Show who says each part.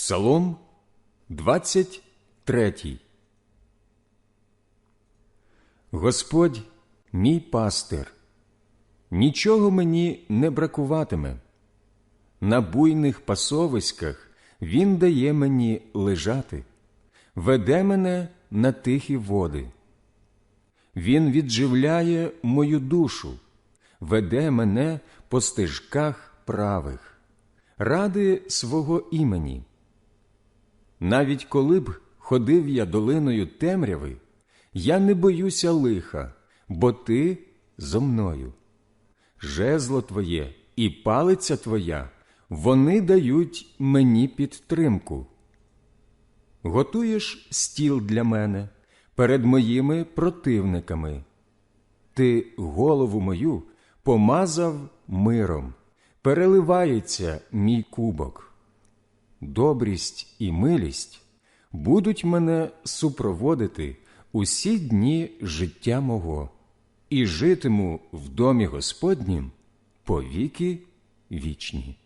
Speaker 1: Псалом 23 Господь мій пастир, нічого мені не бракуватиме. На буйних пасовиськах Він дає мені лежати, веде мене на тихі води. Він відживляє мою душу, веде мене по стежках правих, ради свого імені. Навіть коли б ходив я долиною темряви, я не боюся лиха, бо ти зо мною. Жезло твоє і палиця твоя, вони дають мені підтримку. Готуєш стіл для мене перед моїми противниками. Ти голову мою помазав миром, переливається мій кубок. Добрість і милість будуть мене супроводити усі дні життя мого, і житиму в домі Господнім повіки вічні.